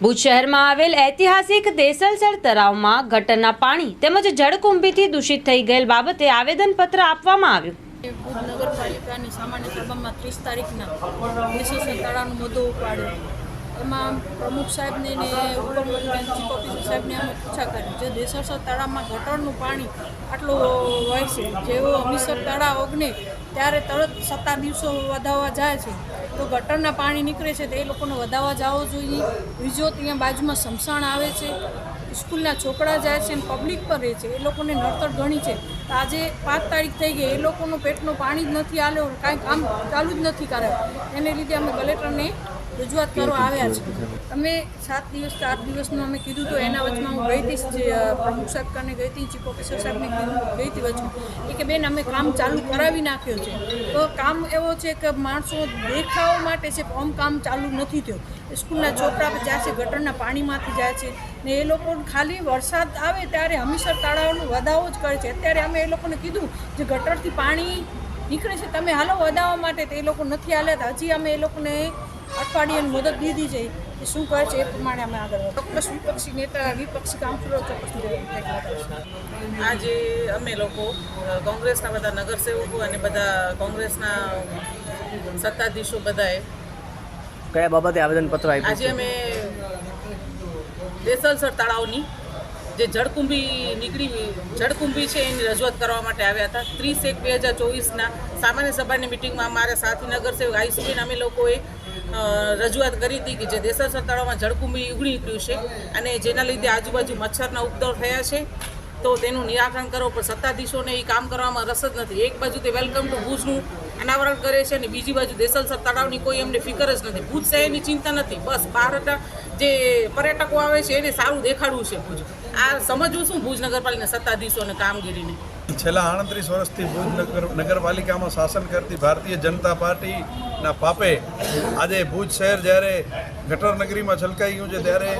ભુજ શહેરમાં આવેલ ઐતિહાસિક દેસલસર તળાવમાં ગટરના પાણી તેમજ જળકુંભીથી દૂષિત થઈ ગયેલ બાબતે આવેદનપત્ર આપવામાં આવ્યું. ભુજ નગરપાલિકાની સામાન્ય સભામાં ત્રીસ તારીખના વિશેષ તળાવનો મુદ્દો ઉપાડ્યો. એમાં પ્રમુખ સાહેબને ને ચીફ ઓફિસર સાહેબને અમે પૂછા કરી, જે દેસરસર તળાવમાં ગટરનું પાણી આટલું હોય છે, જેવો અમીસર તળાવ ઓગને ત્યારે તરત સત્તા દિવસો વધાવવા જાય છે. તો ગટરના પાણી નીકળે છે તો એ લોકોને વધાવવા જવો જોઈએ. બીજો ત્યાં બાજુમાં સમસાણ આવે છે. સ્કૂલના છોકરા જાય છે અને પબ્લિક પર રહે છે. એ લોકોને નડતર ઘણી છે. તો આજે પાંચ તારીખ થઈ ગઈ. એ લોકોનું પેટનું પાણી જ નથી આલ્યો કાંઈ કામ ચાલુ જ નથી કરાયું. એને લીધે અમે કલેક્ટરને રજૂઆત કરવા આવ્યા છે. અમે સાત દિવસ આઠ દિવસનું અમે કીધું તો એના વચમાં હું ગઈ હતી પ્રમુખ સરકારને ગઈ હતી, ચીફ ઓફિસર સાહેબને કીધું, ગઈ હતી વચમાં. એ કે, બેન, અમે કામ ચાલુ કરાવી નાખ્યો છે. તો કામ એવો છે કે માણસો દેખાવ માટે છે આમ કામ ચાલુ નથી થયો. સ્કૂલના છોકરા જાય છે, ગટરના પાણીમાંથી જાય છે. ને એ લોકો ખાલી વરસાદ આવે ત્યારે હમીસર તળાવનો વધાવો જ કરે છે. અત્યારે અમે એ લોકોને કીધું જે ગટરથી પાણી નીકળે છે, તમે હાલો વધાવવા માટે. તે લોકો નથી હાલ્યા હજી અમે એ લોકોને અઠવાડિયાની મુદત દીધી છે. એ શું કહે છે એ પ્રમાણે અમે આગળ. ચોક્કસ વિપક્ષી નેતા વિપક્ષી કાઉન્સિલરો ચોક્કસ આજે અમે લોકો કોંગ્રેસના બધા નગરસેવકો અને બધા કોંગ્રેસના સત્તાધીશો બધાએ કયા બાબતે આવેદનપત્ર આપ્યું આજે અમે દેસલસર તળાવની જે જળકુંભી નીકળી, જળકુંભી છે એની રજૂઆત કરવા માટે આવ્યા હતા. ત્રીસ એક બે હજાર ચોવીસના સામાન્ય સભાની મિટિંગમાં અમારા સાથી નગરસેવક આઈસીબીન અમે લોકોએ રજૂઆત કરી હતી કે જે દેસલસર તળાવમાં જળકુંભી ઉગડી નીકળ્યું છે અને જેના લીધે આજુબાજુ મચ્છરના ઉપદ્રવ થયા છે, તો તેનું નિરાકરણ કરો. પણ સત્તાધીશોને એ કામ કરવામાં રસ જ નથી. એક બાજુ તે વેલકમ ટુ ભુજનું અનાવરણ કરે છે અને બીજી બાજુ દેસલસર તળાવની કોઈ એમને ફિકર જ નથી. ભુજ શહેરની ચિંતા નથી. બસ બહારના જે પર્યટકો આવે છે એને સારું દેખાડવું છે ભુજ. આ સમજવું શું ભુજ નગરપાલિકાના સત્તાધીશોને કામગીરીને? છેલ્લા આડત્રીસ વર્ષથી ભુજ નગર નગરપાલિકામાં શાસન કરતી ભારતીય જનતા પાર્ટીના પાપે આજે ભુજ શહેર જ્યારે ગટર નગરીમાં છલકાઈ ગયું છે, ત્યારે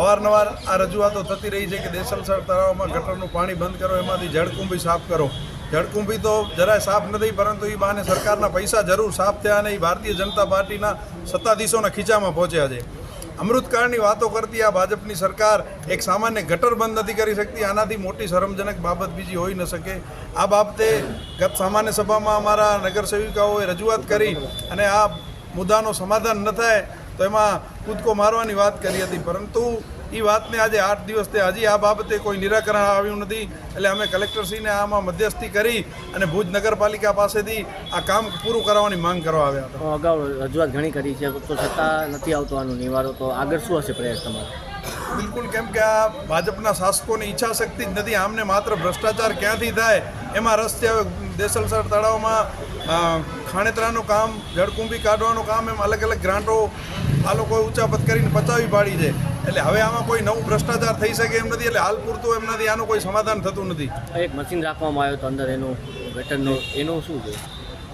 અવારનવાર આ રજૂઆતો થતી રહી છે કે દેસલસર તળાવમાં ગટરનું પાણી બંધ કરો, એમાંથી જળકુંભી સાફ કરો. જળકુંભી તો જરાય સાફ નથી, પરંતુ એ બહાને સરકારના પૈસા જરૂર સાફ થયા અને એ ભારતીય જનતા પાર્ટીના સત્તાધીશોના ખીચામાં પહોંચ્યા છે. અમૃતકાળની વાતો કરતી આ ભાજપની સરકાર એક સામાન્ય ગટર બંધ નથી કરી શકતી. આનાથી મોટી શરમજનક બાબત બીજી હોઈ ન શકે. આ બાબતે ગત સામાન્ય સભામાં અમારા નગરસેવિકાઓએ રજૂઆત કરી અને આ મુદ્દાનો સમાધાન ન થાય તો એમાં કૂદકો મારવાની વાત કરી હતી. પરંતુ એ વાતને આજે આઠ દિવસથી હજી આ બાબતે કોઈ નિરાકરણ આવ્યું નથી. એટલે અમે કલેક્ટરશ્રીને આમાં મધ્યસ્થી કરી અને ભુજ નગરપાલિકા પાસેથી આ કામ પૂરું કરવાની માંગ કરવા આવ્યા હતા. અગાઉ રજૂઆત ઘણી કરી છે, તો છતાં નથી આવતો આનું નિવારો. તો આગળ શું હશે પ્રયાસ તમારો? બિલકુલ, કેમ કે આ ભાજપના શાસકોની ઈચ્છા શક્તિ જ નથી. આમને માત્ર ભ્રષ્ટાચાર ક્યાંથી થાય, એમાં રસ છે. હવે દેસલસર તળાવમાં ખાણેતરાનું કામ, જળકુંભી કાઢવાનું કામ, એમ અલગ અલગ ગ્રાન્ટો આ લોકોએ ઊંચાપત કરીને પચાવી પાડી છે. એટલે હવે આમાં કોઈ નવું ભ્રષ્ટાચાર થઈ શકે એમ નથી, એટલે હાલ પૂરતું એમ નથી, આનું કોઈ સમાધાન થતું નથી. એક મશીન રાખવામાં આવ્યું તો અંદર એનું, ગટરનું. એનું શું છે?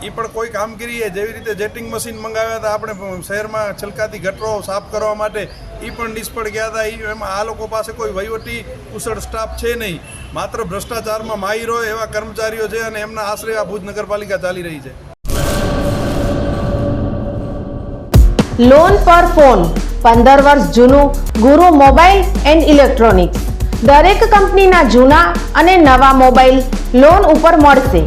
એ પણ કોઈ કામગીરી એ જેવી રીતે જેટિંગ મશીન મંગાવ્યા હતા, આપણે શહેરમાં છલકાતી ગટરો સાફ કરવા માટે એ પણ નિષ્ફળ ગયા હતા. એમાં આ લોકો પાસે કોઈ વહીવટી કુશળ સ્ટાફ છે નહીં. માત્ર ભ્રષ્ટાચારમાં માહિર એવા કર્મચારીઓ છે અને એમના આશરે આ ભુજ નગરપાલિકા ચાલી રહી છે. લોન પર ફોન પંદર વર્ષ જૂનું ગુરુ મોબાઈલ એન્ડ ઇલેક્ટ્રોનિક્સ. દરેક કંપનીના જૂના અને નવા મોબાઈલ લોન ઉપર મળશે.